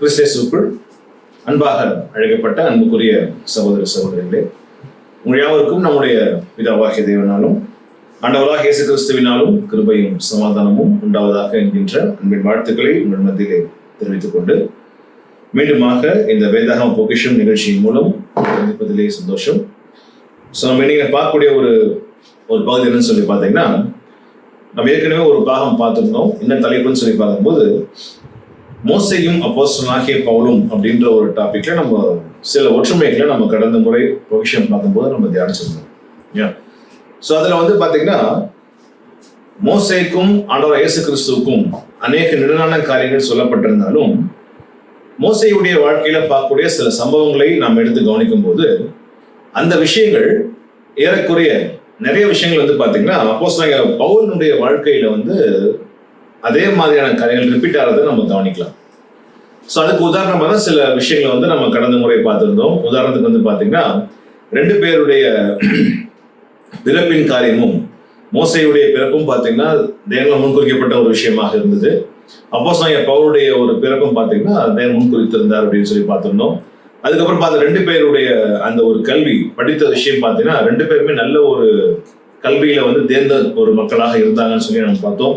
கிறிஸ்தேசுக்குள் அன்பாக அழைக்கப்பட்ட அன்புக்குரிய சகோதர சகோதரிகளே உங்கள் யாவருக்கும் நம்முடைய பிதாவாகிய தேவனாலும் ஆண்டவராக இயேசு கிறிஸ்துவினாலும் கிருபையும் சமாதானமும் உண்டாவதாக என்கின்ற அன்பின் வாழ்த்துக்களை உங்கள் மத்தியிலே தெரிவித்துக் கொண்டு மீண்டுமாக இந்த வேதாக பொக்கிஷம் நிகழ்ச்சியின் மூலம் சந்திப்பதிலே சந்தோஷம். ஸோ நம்ம நீங்கள் பார்க்கக்கூடிய ஒரு ஒரு பகுதி என்னன்னு சொல்லி பார்த்தீங்கன்னா நம்ம ஏற்கனவே ஒரு பாகம் பார்த்துருந்தோம். என்ன தலைப்புன்னு சொல்லி பார்க்கும்போது மோசையும் அப்போஸ்தலனாகிய பவுலும் அப்படின்ற ஒரு டாபிக்ல நம்ம சில ஒற்றுமைகளை நம்ம கடந்த முறை பொக்கிஷம் பார்க்கும்போது நம்ம தியானிச்சிருந்தோம். ஸோ அதில் வந்து பார்த்தீங்கன்னா மோசைக்கும் ஆண்டவர் இயேசு கிறிஸ்துவுக்கும் அநேக நிழலான காரியங்கள் சொல்லப்பட்டிருந்தாலும் மோசையுடைய வாழ்க்கையில பார்க்கக்கூடிய சில சம்பவங்களை நாம் எடுத்து கவனிக்கும் போது அந்த விஷயங்கள் ஏறக்குறைய நிறைய விஷயங்கள் வந்து பார்த்தீங்கன்னா அப்போஸ் பவுலினுடைய வாழ்க்கையில வந்து அதே மாதிரியான காரியங்கள் ரிப்பீட் ஆகிறத நம்ம கவனிக்கலாம். ஸோ அதுக்கு உதாரணமாக தான் சில விஷயங்களை வந்து நம்ம கடந்த முறை பார்த்துருந்தோம். உதாரணத்துக்கு வந்து பார்த்தீங்கன்னா ரெண்டு பேருடைய பிறப்பின் காரியமும் மோசையுடைய பிறப்பும் பார்த்தீங்கன்னா தேவனால் முன்குறிக்கப்பட்ட ஒரு விஷயமாக இருந்தது. அப்போ பவுலுடைய ஒரு பிறப்பும் பார்த்தீங்கன்னா தேவன் முன்குறித்திருந்தார் அப்படின்னு சொல்லி பார்த்துருந்தோம். அதுக்கப்புறம் பார்த்தா ரெண்டு பேருடைய அந்த ஒரு கல்வி படித்த விஷயம் பார்த்தீங்கன்னா ரெண்டு பேருமே நல்ல ஒரு கல்வியில வந்து தேர்ந்த ஒரு மக்களாக இருந்தாங்கன்னு சொல்லி நம்ம பார்த்தோம்.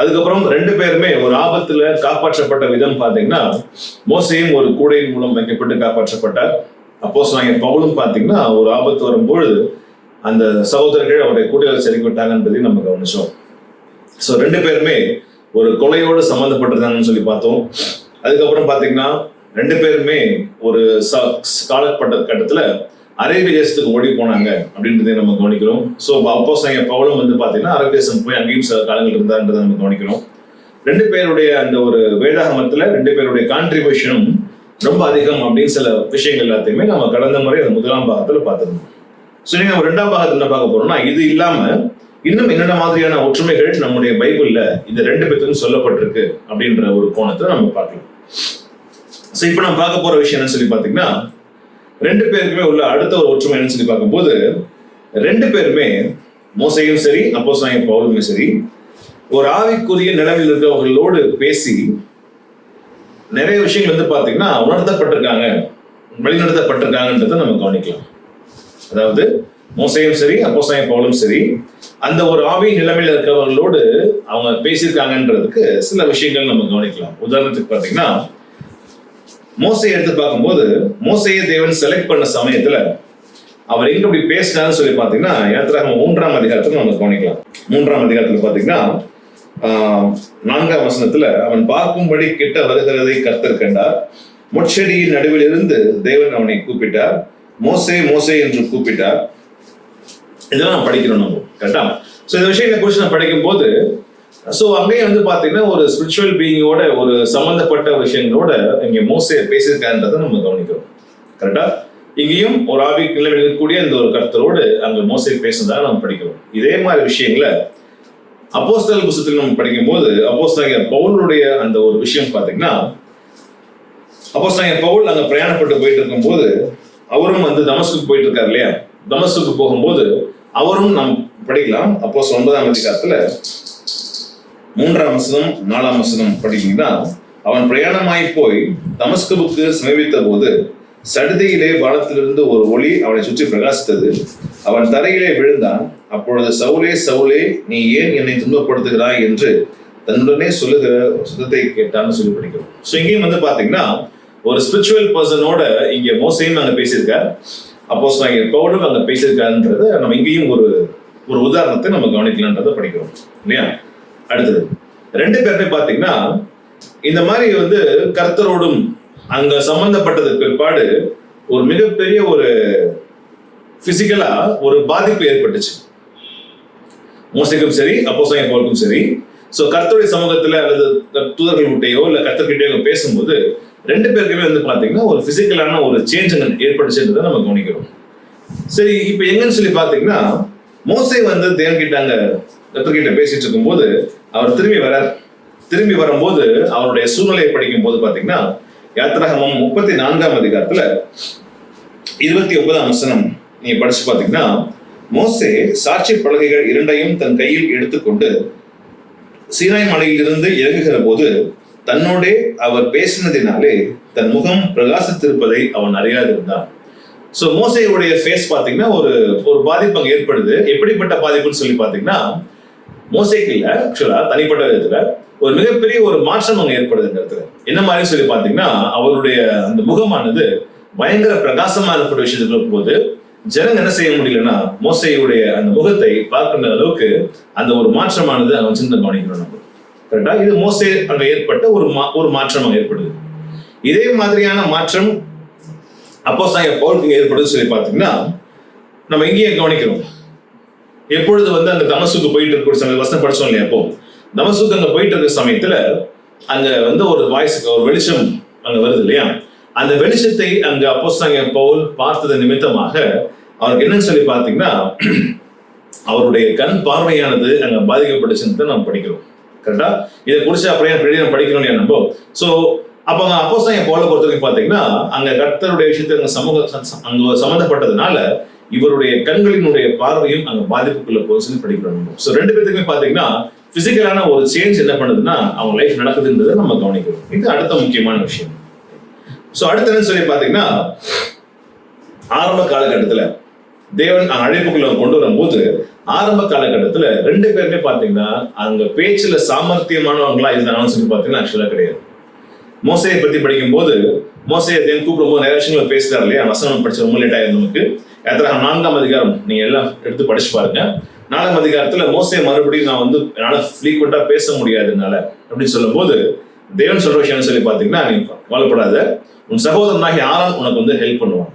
அதுக்கப்புறம் ரெண்டு பேருமே ஒரு ஆபத்துல காப்பாற்றப்பட்ட விதம் பார்த்தீங்கன்னா மோசையும் ஒரு கூடையின் மூலம் வைக்கப்பட்டு காப்பாற்றப்பட்டார். அப்போ பவுலும் பாத்தீங்கன்னா ஒரு ஆபத்து வரும்பொழுது அந்த சகோதரர்கள் அவரை கூட்டிகள் விட்டாங்க விட்டாங்கன்றதையும் நம்ம கவனிச்சோம். ஸோ ரெண்டு பேருமே ஒரு கொலையோடு சம்மந்தப்பட்டிருந்தாங்கன்னு சொல்லி பார்த்தோம். அதுக்கப்புறம் பார்த்தீங்கன்னா ரெண்டு பேருமே ஒரு காலப்பட்ட கட்டத்தில் அரேபிய தேசத்துக்கு ஓடி போனாங்க அப்படின்றதை நம்ம கவனிக்கிறோம். ஸோ அப்போ பவுலும் வந்து பார்த்தீங்கன்னா அரேபிய தேசம் போய் அங்கேயும் சில காலங்கள் இருந்தான்றதை நம்ம கவனிக்கிறோம். ரெண்டு பேருடைய அந்த ஒரு வேதாகமத்தில் ரெண்டு பேருடைய கான்ட்ரிபியூஷனும் ரொம்ப அதிகம் அப்படின்னு சில விஷயங்கள் எல்லாத்தையுமே நம்ம கடந்த முறை அந்த முதலாம் பாகத்தில் பார்த்துருந்தோம். ஸோ நீங்கள் நம்ம ரெண்டாம் பாகத்தில் என்ன பார்க்க போறோம்னா இது இல்லாமல் இன்னும் என்னென்ன மாதிரியான ஒற்றுமைகள் நம்முடைய பைபிள்ல இந்த ரெண்டு பேத்துக்கும் சொல்லப்பட்டிருக்கு அப்படின்ற ஒரு கோணத்தை நம்ம பார்க்கலாம். ஸோ இப்போ நம்ம பார்க்க போற விஷயம் என்னன்னு சொல்லி பார்த்தீங்கன்னா ரெண்டு பேருக்குமே உள்ள அடுத்த ஒரு ஒற்றுமை என்னன்னு சொல்லி பார்க்கும்போது ரெண்டு பேருமே மோசையும் சரி அப்போ சாயம் பவுலுமே சரி ஒரு ஆவிக்குரிய நிலவில் இருக்கிறவர்களோடு பேசி நிறைய விஷயங்கள் வந்து பார்த்தீங்கன்னா உணர்த்தப்பட்டிருக்காங்க. வழிநடத்தப்பட்டிருக்காங்கன்றதை நம்ம கவனிக்கலாம். அதாவது மோசையும் சரி அப்போசாயம் பவுலும் சரி அந்த ஒரு ஆவி நிலைமையில் இருக்கிறவர்களோடு அவங்க பேசியிருக்காங்கன்றதுக்கு சில விஷயங்கள் நம்ம கவனிக்கலாம். உதாரணத்துக்கு பார்த்தீங்கன்னா மோசையை எடுத்து பார்க்கும்போது மோசையை தேவன் செலக்ட் பண்ண சமயத்துல அவர் எங்க இப்படி பேசினாருன்னு சொல்லி பார்த்தீங்கன்னா யாத்திராக மூன்றாம் அதிகாரத்துல நம்ம கவனிக்கலாம். மூன்றாம் அதிகாரத்துல பாத்தீங்கன்னா நான்காம் வசனத்துல அவன் பார்க்கும்படி கிட்ட வருகிறதை கர்த்தர் கண்டார். முட்செடியின் நடுவில் இருந்து தேவன் அவனை கூப்பிட்டார். மோசே மோசே என்று கூப்பிட்டார். இதெல்லாம் நம்ம படிக்கிறோம் நம்ம. கரெக்டா? ஸோ இந்த விஷயங்களை குறித்து நான் படிக்கும் போது ஸோ அங்கேயும் வந்து பார்த்தீங்கன்னா ஒரு ஸ்பிரிச்சுவல் பீயிங்கோட ஒரு சம்மந்தப்பட்ட விஷயங்களோட இங்கே மோசே பேசியிருக்காருன்றதை நம்ம கவனிக்கிறோம். கரெக்டா இங்கேயும் ஒரு ஆவி நிலவில் இருக்கக்கூடிய அந்த ஒரு கருத்தரோடு அங்கே மோசே பேசுனதாக நம்ம படிக்கிறோம். இதே மாதிரி விஷயங்களை அப்போஸ்தல் புஸ்தத்தில் நம்ம படிக்கும்போது அப்போஸ்தாங்க பவுலுடைய அந்த ஒரு விஷயம் பார்த்தீங்கன்னா அப்போஸ்தாங்க பவுல் அங்கே பிரயாணப்பட்டு போயிட்டு இருக்கும்போது அவரும் வந்து தமஸ்க்கு போயிட்டு இருக்காரு இல்லையா? தமஸ்குக்கு போகும்போது அவரும் நாம் படிக்கலாம். அப்போ ஒன்பதாம் அதிகாரத்தில் மூன்றாம் வசனம் நாலாம் வசனம் படித்தீங்கன்னா அவன் பிரயாணமாய் போய் தமஸ்கபுக்கு சமீபித்த போது சடுதியிலே வானத்திலிருந்து ஒரு ஒளி அவனை சுற்றி பிரகாசித்தது. அவன் தரையிலே விழுந்தான். அப்பொழுது சவுலே சவுலே நீ ஏன் என்னை துன்பப்படுத்துகிறாய் என்று தன்னுடனே சொல்லுகிற சுத்தத்தை கேட்டான்னு சொல்லி படிக்கிறோம். ஸோ இங்கேயும் வந்து பாத்தீங்கன்னா ஒரு ஸ்பிரிச்சுவல் பர்சனோட இங்க மோசையும் அங்க பேசியிருக்கார். அப்போ பவுலும் அங்க பேசியிருக்காருன்றத நம்ம இங்கேயும் ஒரு ஒரு உதாரணத்தை நம்ம கவனிக்கலான்றதை படிக்கிறோம். இல்லையா? அடுத்தது. ரெண்டு பேருமே பாத்தீங்கன்னா இந்த மாதிரி வந்து கர்த்தரோடும் அங்க சம்பந்தப்பட்டதுக்கு பிற்பாடு ஒரு மிகப்பெரிய ஒரு பிசிக்கலா ஒரு பாதிப்பு ஏற்பட்டுச்சு. மோசைக்கும் சரி அப்போ பவுலுக்கும் சரி. ஸோ கர்த்தருடைய சமூகத்துல அல்லது தூதர்கள் கிட்டையோ இல்ல கர்த்தர்கிட்டயோ பேசும்போது ரெண்டு பேருக்குமே வந்து பாத்தீங்கன்னா ஒரு பிசிக்கலான ஒரு சேஞ்ச் ஏற்பட்டுச்சுன்றதை நம்ம கவனிக்கிறோம். சரி இப்ப எங்கன்னு சொல்லி பாத்தீங்கன்னா மோசை வந்து தேவன் கிட்டாங்க கத்தர்கிட்ட பேசிட்டு இருக்கும்போது அவர் திரும்பி வரார். திரும்பி வரும்போது அவருடைய சூழ்நிலையை படிக்கும் போது பாத்தீங்கன்னா யாத்திராகமம் முப்பத்தி நான்காம் அதிகாரத்துல இருபத்தி ஒன்பதாம் வசனம் நீங்க படிச்சு பாத்தீங்கன்னா மோசே சாட்சி பலகைகள் இரண்டையும் தன் கையில் எடுத்துக்கொண்டு சீனாய் மலையிலிருந்து இறங்குகிற போது தன்னோடே அவர் பேசினதினாலே தன் முகம் பிரகாசித்திருப்பதை அவன் அறியாதிருந்தான். ஸோ மோசையுடைய ஃபேஸ் பார்த்தீங்கன்னா ஒரு ஒரு பாதிப்பு அங்கே ஏற்படுது. எப்படிப்பட்ட பாதிப்புன்னு சொல்லி பார்த்தீங்கன்னா மோசைக்கு இல்லை ஆக்சுவலாக தனிப்பட்ட விதத்தில் ஒரு மிகப்பெரிய ஒரு மாற்றம் அங்கே ஏற்படுது இந்த இடத்துல என்ன மாதிரி சொல்லி பார்த்தீங்கன்னா அவருடைய அந்த முகமானது பயங்கர பிரகாசமா இருக்கக்கூடிய விஷயத்துக்கு போது ஜனங்க என்ன செய்ய முடியலன்னா மோசையுடைய அந்த முகத்தை பார்க்கின்ற அளவுக்கு அந்த ஒரு மாற்றமானது அவன் சிந்தனை கவனிக்கணும் நம்ம. கரெக்டா இது மோசை அங்க ஏற்பட்ட ஒரு மா ஒரு மாற்றம் அங்கே ஏற்படுது. இதே மாதிரியான மாற்றம் அப்போ பவுலுக்கு ஏற்படுது சொல்லி பார்த்தீங்கன்னா நம்ம இங்கேயே கவனிக்கிறோம். எப்பொழுது வந்து அந்த தமசுக்கு போயிட்டு இருக்க சமயம் வசனம் படிச்சோம் இல்லையா அப்போ? தமசுக்கு அங்க போயிட்டு இருக்க சமயத்துல அங்க வந்து ஒரு வாய்ஸுக்கு ஒரு வெளிச்சம் அங்க வருது இல்லையா? அந்த வெளிச்சத்தை அங்க அப்போஸ்தாங்க பவுல் பார்த்தது நிமித்தமாக அவருக்கு என்னன்னு சொல்லி பார்த்தீங்கன்னா அவருடைய கண் பார்வையானது அங்க பாதிக்கப்பட்டுச்சுன்னு நம்ம படிக்கிறோம். கரெக்டா இதை குறிச்சு அப்படியே அப்படியே நம்ம படிக்கிறோம் இல்லையா நம்ம ஸோ அப்ப அங்க என் பவுலை பொறுத்த வரைக்கும் பார்த்தீங்கன்னா அங்க கர்த்தருடைய விஷயத்தை அங்க சமூக அங்க சம்மந்தப்பட்டதுனால இவருடைய கண்களினுடைய பார்வையும் அங்க பாதிப்புக்குள்ள போச்சுன்னு படிக்கிறோம். ஸோ ரெண்டு பேத்துக்குமே பாத்தீங்கன்னா பிசிக்கலான ஒரு சேஞ்ச் என்ன பண்ணுதுன்னா அவங்க லைஃப் நடக்குதுன்றதை நம்ம கவனிக்கிறோம் இது அடுத்த முக்கியமான விஷயம். ஸோ அடுத்த என்ன சொல்லி பாத்தீங்கன்னா ஆரம்ப காலகட்டத்துல தேவன் அழைப்புக்குள்ள கொண்டு வரும்போது ஆரம்ப காலகட்டத்துல ரெண்டு பேருமே பாத்தீங்கன்னா அங்க பேச்சுல சாமர்த்தியமானவங்களா இருந்தாங்கன்னு சொல்லி பாத்தீங்கன்னா ஆக்சுவலா கிடையாது. மோசையை பத்தி படிக்கும்போது மோசையை தென் கூப்பிடும்போது நிறைய விஷயங்களை பேசுறாரு இல்லையா? வசனம் படிச்ச ரொம்ப லேட் ஆயிரும் நமக்கு. எத்தனை நான்காம் அதிகாரம் நீங்க எல்லாம் எடுத்து படிச்சு பாருங்க. நான்காம் அதிகாரத்துல மோசையை மறுபடியும் நான் வந்து என்னால ஃப்ரீக்வெண்டா பேச முடியாதுனால அப்படின்னு சொல்லும்போது தேவன் சொல்ற விஷயம் சொல்லி பாத்தீங்கன்னா நீ வாழப்படாத உன் சகோதரனாகி ஆறான் உனக்கு வந்து ஹெல்ப் பண்ணுவான்.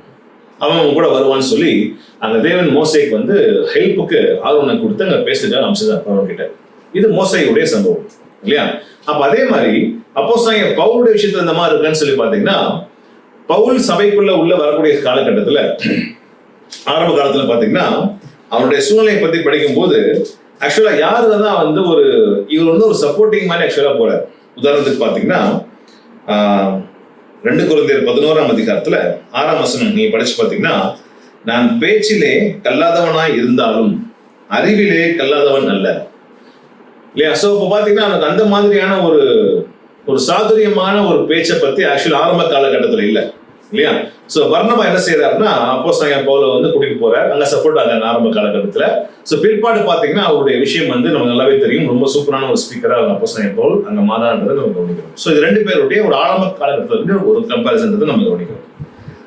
அவன் உன் கூட வருவான்னு சொல்லி அந்த தேவன் மோசைக்கு வந்து ஹெல்ப்புக்கு ஆர்வனை கொடுத்து அங்க பேசுறதுக்காக அம்சதான் அவன் கிட்ட இது மோசையுடைய சம்பவம். இல்லையா? அப்ப அதே மாதிரி அப்போ பவுலுடைய விஷயத்துல இந்த மாதிரி இருக்குன்னு சொல்லி பாத்தீங்கன்னா பவுல் சபைக்குள்ள உள்ள வரக்கூடிய காலகட்டத்துல ஆரம்ப காலத்துல பாத்தீங்கன்னா அவனுடைய சூழ்நிலையை பத்தி படிக்கும் போது ஆக்சுவலா யாரு தான் வந்து ஒரு இவர் வந்து ஒரு சப்போர்ட்டிங் மாதிரி ஆக்சுவலா போறார். உதாரணத்துக்கு பாத்தீங்கன்னா ரெண்டு குழந்தையர் பதினோராம் அதிகாரத்துல ஆறாம் வசனம் நீங்க படிச்சு பாத்தீங்கன்னா நான் பேச்சிலே கல்லாதவனாய் இருந்தாலும் அறிவிலே கல்லாதவன் அல்ல. இல்லையா? ஸோ இப்போ பார்த்தீங்கன்னா அந்த மாதிரியான ஒரு ஒரு சாதுரியமான ஒரு பேச்சை பற்றி ஆக்சுவலி ஆரம்ப காலகட்டத்தில் இல்லை இல்லையா? ஸோ வர்ணமா என்ன செய்யறாருன்னா அப்போ பவுல வந்து கூட்டிட்டு போறாரு. அங்கே சப்போர்ட் அங்கே ஆரம்ப காலகட்டத்தில். ஸோ பிற்பாடு பார்த்தீங்கன்னா அவருடைய விஷயம் வந்து நமக்கு நல்லாவே தெரியும். ரொம்ப சூப்பரான ஒரு ஸ்பீக்கரா அப்போ பவுல் அங்கே மாதான்றது நம்ம கவனிக்கிறோம். ஸோ இது ரெண்டு பேருடைய ஒரு ஆரம்ப காலகட்டத்துல ஒரு கம்பாரிசன் நம்ம கவனிக்கிறோம்.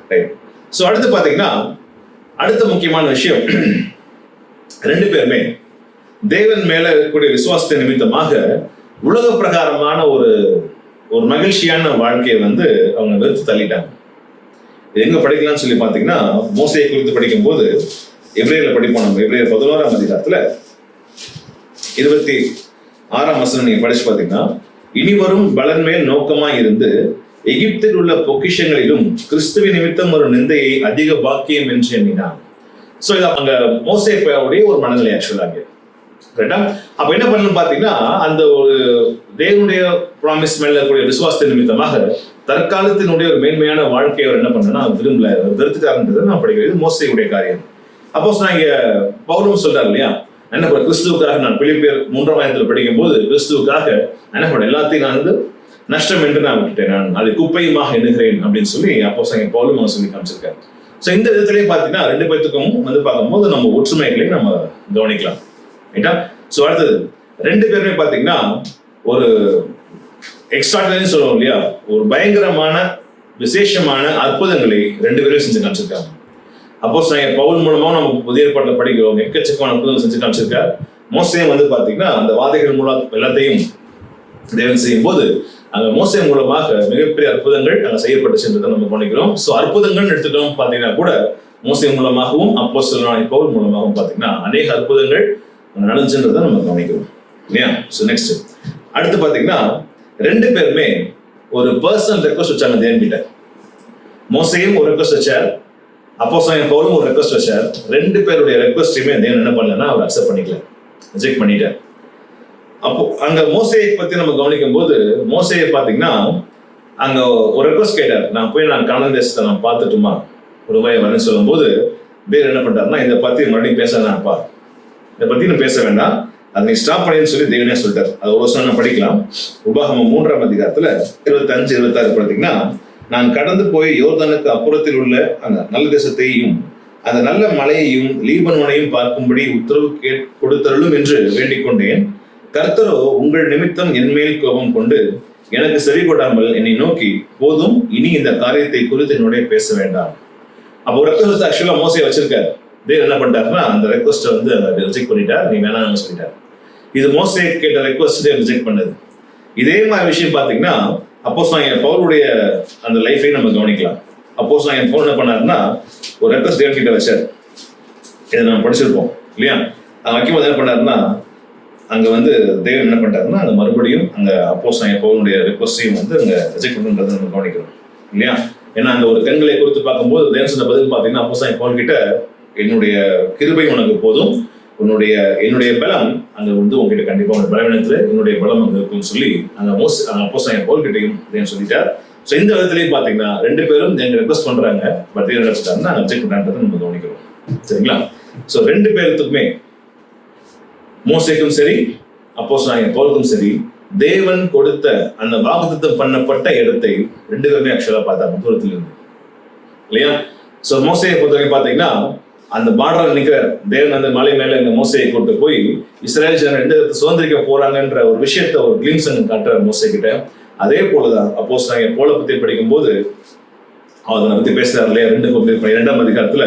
ரைட் ஸோ அடுத்து பார்த்தீங்கன்னா அடுத்த முக்கியமான விஷயம் ரெண்டு பேருமே தேவன் மேல இருக்கக்கூடிய விசுவாசத்தை நிமித்தமாக உலக பிரகாரமான ஒரு ஒரு மகிழ்ச்சியான வாழ்க்கையை வந்து அவங்க வெறுத்து தள்ளிட்டாங்க. எங்க படிக்கலாம்னு சொல்லி பாத்தீங்கன்னா மோசையை குறித்து படிக்கும் போது எப்ரேல படிப்போம் நம்ம. எப்ரேயர் பதினோராம் அதிகாரத்துல இருபத்தி ஆறாம் வசனம் நீங்க படிச்சு பாத்தீங்கன்னா இனி வரும் பலன் மேல் நோக்கமாய் இருந்து எகிப்தில் உள்ள பொக்கிஷங்களிலும் கிறிஸ்துவ நிமித்தம் ஒரு நிந்தையை அதிக பாக்கியம் என்று எண்ணினான். ஸோ இது அங்க மோசை ஒரு மனநிலை ஆக்சுவலாக கரெக்டா அப்ப என்ன பண்ணணும் பாத்தீங்கன்னா அந்த ஒரு தேவனுடைய ப்ராமிஸ் மேல இருக்கக்கூடிய விசுவாசத்தை நிமித்தமாக தற்காலத்தினுடைய ஒரு மேன்மையான வாழ்க்கையை அவர் என்ன பண்ணனா விரும்பல. வெறுத்துட்டாருன்றது நான் படிக்கிறது மோசையுடைய காரியம். அப்போ நான் இங்க பௌர்ணம் சொல்றாரு இல்லையா? என்ன பண்ண கிறிஸ்துவுக்காக நான் பிலிப்பியர் மூன்றாம் ஆயிரத்தில் படிக்கும் போது கிறிஸ்துவுக்காக என்ன பண்ண எல்லாத்தையும் நான் வந்து நஷ்டம் என்று நான் விட்டுட்டேன். நான் அதை குப்பையுமாக எண்ணுகிறேன் அப்படின்னு சொல்லி அப்போ சாங்க பௌர்ணம் சொல்லி காமிச்சிருக்காரு. ஸோ இந்த விதத்திலேயே பார்த்தீங்கன்னா ரெண்டு பேர்த்துக்கும் வந்து பார்க்கும்போது நம்ம ஒற்றுமைகளையும் நம்ம கவனிக்கலாம். ரைட்டா ஸோ அடுத்தது ரெண்டு பேருமே பார்த்தீங்கன்னா ஒரு எக்ஸ்ட்ராடனரி சொல்லுவோம் இல்லையா? ஒரு பயங்கரமான விசேஷமான அற்புதங்களை ரெண்டு பேரும் செஞ்சு காமிச்சிருக்காங்க. அப்போ பவுல் மூலமா நம்ம புதிய ஏற்பாட்டில் படிக்கிறோம். எக்கச்சக்கமான அற்புதங்கள் செஞ்சு காமிச்சிருக்கார். மோசையும் வந்து பார்த்தீங்கன்னா அந்த வாதைகள் மூலம் எல்லாத்தையும் தேவன் செய்யும் போது அந்த மோசை மூலமாக மிகப்பெரிய அற்புதங்கள் அங்க செய்யப்பட்டுச்சுன்றதை நம்ம பண்ணிக்கிறோம் ஸோ அற்புதங்கள்னு எடுத்துட்டோம் பார்த்தீங்கன்னா கூட மோசை மூலமாகவும் அப்போ சொல்லலாம் பவுல் மூலமாகவும் பார்த்தீங்கன்னா அநேக அற்புதங்கள் நடந்துச்சுன்றதை நம்ம கவனிக்கணும். இல்லையா? ஸோ நெக்ஸ்ட் அடுத்து பார்த்தீங்கன்னா ரெண்டு பேருமே ஒரு பர்சனல் ரெக்வஸ்ட் வச்சாங்க தேவன்கிட்ட மோசையும் ஒரு ரெக்வஸ்ட் வச்சார் அப்போ பவுலும் ஒரு ரெக்வஸ்ட் வச்சார். ரெண்டு பேருடைய ரெக்வஸ்டையுமே தேவன் என்ன பண்ணலன்னா அவர் அக்செப்ட் பண்ணிக்கல. ரிஜெக்ட் பண்ணிட்டார். அப்போ அங்க மோசையை பத்தி நம்ம கவனிக்கும் போது மோசையை பாத்தீங்கன்னா அங்க ஒரு ரெக்வஸ்ட் கேட்டார். நான் போய் நான் காணல் தேசத்தை நான் பார்த்துட்டுமா? ஒரு வாய் வரேன்னு சொல்லும் போது வேறு என்ன பண்றாருன்னா இதை பத்தி மறுபடியும் பேச பாரு இதை பத்தி நான் பேச வேண்டாம். அதை நீ ஸ்டாப் பண்ணின்னு சொல்லி தேவனே சொல்லிட்டார். அது ஒரு வருஷம் நான் படிக்கலாம். உபாகமம் மூன்றாம் அதிகாரத்துல இருபத்தஞ்சு இருபத்தாறு பார்த்தீங்கன்னா நான் கடந்து போய் யோர்தானுக்கு அப்புறத்தில் உள்ள அந்த நல்ல தேசத்தையும் அந்த நல்ல மலையையும் லீபனோனையும் பார்க்கும்படி உத்தரவு கே கொடுத்தருளும் என்று வேண்டிக் கொண்டேன். கர்த்தரோ உங்கள் நிமித்தம் என் மேல் கோபம் கொண்டு எனக்கு செவி கொடாமல் என்னை நோக்கி போதும் இனி இந்த காரியத்தை குறித்து என்னுடைய பேச வேண்டாம். அப்போ ஒரு ஆக்சுவலா மோசையை வச்சிருக்காரு. தேவ் என்ன பண்ணிட்டாருன்னா அந்த ரெக்வஸ்ட்டை வந்து ரிஜெக்ட் பண்ணிட்டார். நீ வேணாம்னு சொல்லிட்டார். இது மோஸ்ட்லி கேட்ட ரெக்வஸ்ட் ரிஜெக்ட் பண்ணது. இதே மாதிரி விஷயம் பாத்தீங்கன்னா அப்போஸ் நான் பவுலுடைய அந்த லைஃபையும் நம்ம கவனிக்கலாம். அப்போஸ் நான் என் பவுல் என்ன பண்ணாருன்னா ஒரு ரெக்வஸ்ட் தேவ் கிட்ட வச்சார். இதை நம்ம படிச்சிருப்போம் இல்லையா? அங்க வைக்கும்போது என்ன பண்ணாருன்னா அங்க வந்து தேவன் என்ன பண்ணிட்டாருன்னா அந்த மறுபடியும் அங்க அப்போஸ் நான் பவுலுடைய ரெக்வஸ்டையும் வந்து அங்க ரிஜெக்ட் பண்ணுன்றதை நம்ம கவனிக்கிறோம் இல்லையா? ஏன்னா அந்த ஒரு கண்களை குறித்து பார்க்கும்போது தேவன் சொன்ன பதில் பார்த்தீங்கன்னா அப்போஸ் நான் பவுல் கிட்ட என்னுடைய கிருபை உனக்கு போதும். உன்னுடைய என்னுடைய பலம் அங்கே வந்து உங்ககிட்ட கண்டிப்பாக உங்க பலவீனத்தில் என்னுடைய பலம் அங்கே இருக்கும்னு சொல்லி அந்த மோஸ் அப்போஸ் என் பவுல் கிட்டையும் தேவன் சொல்லிட்டார். ஸோ இந்த விதத்துலயும் பார்த்தீங்கன்னா ரெண்டு பேரும் எங்க ரெக்வஸ்ட் பண்ணுறாங்க பட் தேவன் என்ன நாங்கள் ரிஜெக்ட் பண்ணான்றதை நம்ம கவனிக்கிறோம். சரிங்களா? ஸோ ரெண்டு பேர்த்துக்குமே மோசைக்கும் சரி அப்போஸ் நான் போலுக்கும் சரி தேவன் கொடுத்த அந்த வாக்குத்தம் பண்ணப்பட்ட இடத்தை ரெண்டு பேருமே ஆக்சுவலாக பார்த்தாங்க தூரத்துல இருந்து இல்லையா? ஸோ மோசையை பொறுத்தவரைக்கும் பார்த்தீங்கன்னா அந்த பார்டர்ல நிற்கிற தேவன் அந்த மலை மேல இந்த மோசையை கொண்டு போய் இஸ்ரேல் ஜன ரெண்டு இடத்தை சுதந்திரிக்க போறாங்கன்ற ஒரு விஷயத்த ஒரு கிளிம்ஸ் காட்டுறார் மோசை கிட்ட அதே போலதான் அப்போஸ் நாங்க போல பத்தி படிக்கும் போது அவர் அதை பத்தி பேசுறாரு இல்லையா? ரெண்டு கோபி இரண்டாம் அதிகாரத்துல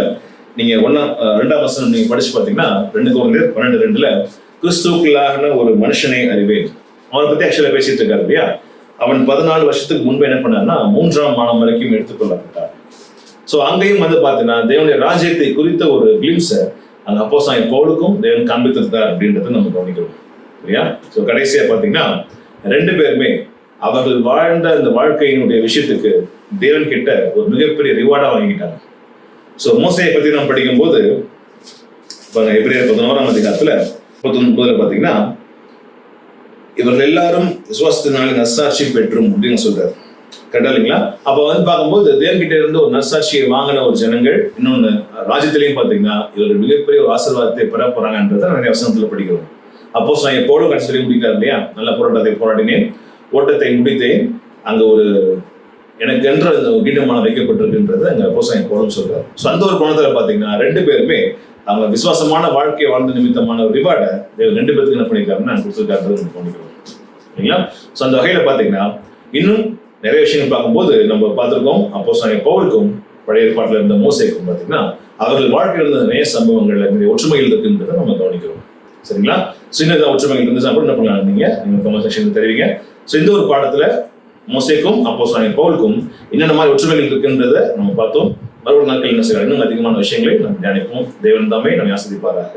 நீங்க ஒன்னா ரெண்டாம் வசனம் நீங்க படிச்சு பாத்தீங்கன்னா ரெண்டு கோவில் பன்னெண்டு ரெண்டுல கிறிஸ்துக்குள்ளாகன ஒரு மனுஷனை அறிவேன். அவனை பத்தி ஆக்சுவலா பேசிட்டு இருக்காரு இல்லையா? அவன் பதினாலு வருஷத்துக்கு முன்பு என்ன பண்ணான்னா மூன்றாம் மாதம் வரைக்கும் எடுத்துக்கொள்ளப்பட்டார். ஸோ அங்கேயும் வந்து பார்த்தீங்கன்னா தேவனுடைய ராஜ்யத்தை குறித்த ஒரு கிளிம்ஸை அந்த அப்போ சாய் பவுலுக்கும் தேவன் காண்பித்திருந்தார் அப்படின்றத நம்ம கவனிக்கிறோம். இல்லையா ஸோ கடைசியாக பார்த்தீங்கன்னா ரெண்டு பேருமே அவர்கள் வாழ்ந்த அந்த வாழ்க்கையினுடைய விஷயத்துக்கு தேவன் கிட்ட ஒரு மிகப்பெரிய ரிவார்டா வாங்கிட்டாங்க ஸோ மோசையை பத்தி நம்ம படிக்கும்போது பாருங்க எபிரேயர் பதினோராம் அதிகாரத்துல பத்தொன்பதுல பாத்தீங்கன்னா இவர்கள் எல்லாரும் விசுவாசத்தினாலே நசாட்சி பெற்றும் அப்படின்னு சொல்றாரு. கரெக்டா இல்லைங்களா அப்ப வந்து பார்க்கும்போது தேவன்கிட்ட இருந்து ஒரு நர்சாட்சியை வாங்கின ஒரு ஜனங்கள் இன்னொன்னு ராஜ்யத்திலையும் பாத்தீங்கன்னா இவர் மிகப்பெரிய ஒரு ஆசீர்வாதத்தை பெற போறாங்கன்றதை நிறைய வசனத்துல படிக்கிறோம். அப்போ நான் போடும் கடைசியிலையும் முடிக்கிறார் இல்லையா? நல்ல போராட்டத்தை போராடினேன் ஓட்டத்தை முடித்தேன் அங்க ஒரு எனக்கு என்ற அந்த கீண்டமான வைக்கப்பட்டிருக்குன்றது அங்க அப்போசாயம் போடும் சொல்றாரு. ஸோ அந்த ஒரு கோணத்துல பாத்தீங்கன்னா ரெண்டு பேருமே அவங்க விசுவாசமான வாழ்க்கை வாழ்ந்த நிமித்தமான ஒரு ரிவார்டை ரெண்டு பேருக்கு என்ன பண்ணியிருக்காருன்னு கொடுத்துருக்காருன்றது நம்ம கவனிக்கிறோம். இல்லைங்களா ஸோ அந்த வகையில பாத்தீங்கன்னா இன்னும் நிறைய விஷயங்கள் பார்க்கும்போது நம்ம பார்த்துருக்கோம் அப்போ பவுலுக்கும் பழைய ஏற்பாட்டில் இருந்த மோசைக்கும் பார்த்தீங்கன்னா அவர்கள் வாழ்க்கையில் இருந்த நிறைய சம்பவங்கள் நிறைய ஒற்றுமைகள் இருக்குன்றதை நம்ம கவனிக்கிறோம். சரிங்களா? சின்னதாக ஒற்றுமைகள் இருந்துச்சுன்னா கூட என்ன பண்ணலாம்? நீங்கள் நீங்கள் கமெண்ட் செக்ஷன் தெரிவிங்க. ஸோ இந்த ஒரு பாடத்தில் மோசைக்கும் அப்போ பவுலுக்கும் என்னென்ன மாதிரி ஒற்றுமைகள் இருக்குன்றதை நம்ம பார்த்தோம். மறுபடியும் நாட்கள் என்ன செய்யலாம் இன்னும் அதிகமான விஷயங்களை நம்ம தியானிப்போம். தேவன் தாமே நம்ம ஆசிரிப்பாராக